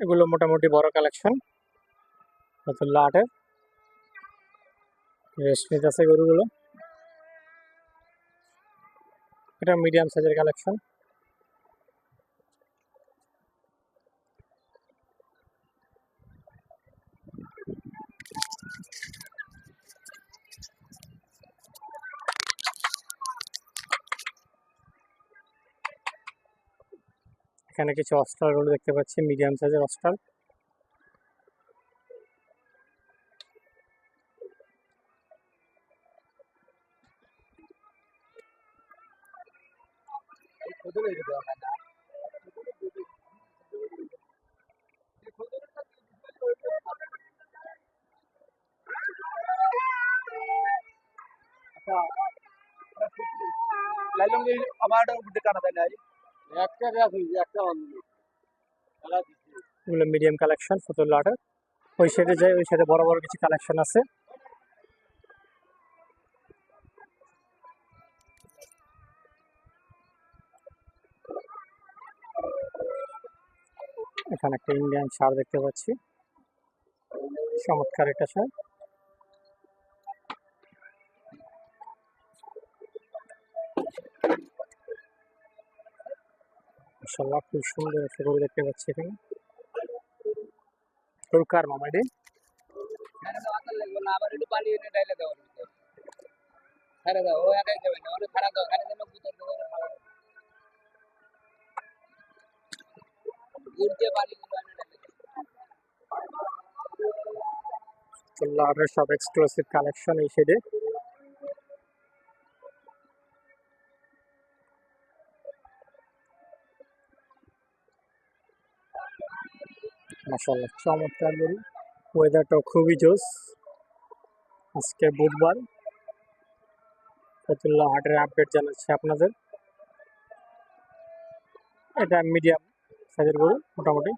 এগুলো মোটামুটি বড় কালেকশন ফতুল্লা আটের। রেস্ট নিতেছে গরুগুলো। এটা মিডিয়াম সাইজের কালেকশন এখানে কিছু অস্ট্রাল গরু দেখতে পাচ্ছি মিডিয়াম সাইজের অস্ট্রাল আমার নাই। একটা মিডিয়াম কালেকশন ফতুল্লা আটের ওই সাইডে যাই, ওই সাইডে বড় বড় কিছু কালেকশন আছে। এখানে একটা ইন্ডিয়ান সার দেখতে পাচ্ছি। চমৎকার একটা সার। মাশাআল্লাহ খুব সুন্দর একটা গরু দেখতে পাচ্ছি এখানে। গরু কার মামা এটি? আবার একটু পানি এনে ডাইলে মাশাআল্লাহ, চমৎকার গরু। ওয়েদারটাও খুবই জোস আজকে বুধবার। ফতুল্লাহ হাটের আপডেট জানাচ্ছি আপনাদের। এটা মিডিয়াম সাইজের গরু, মোটামুটি।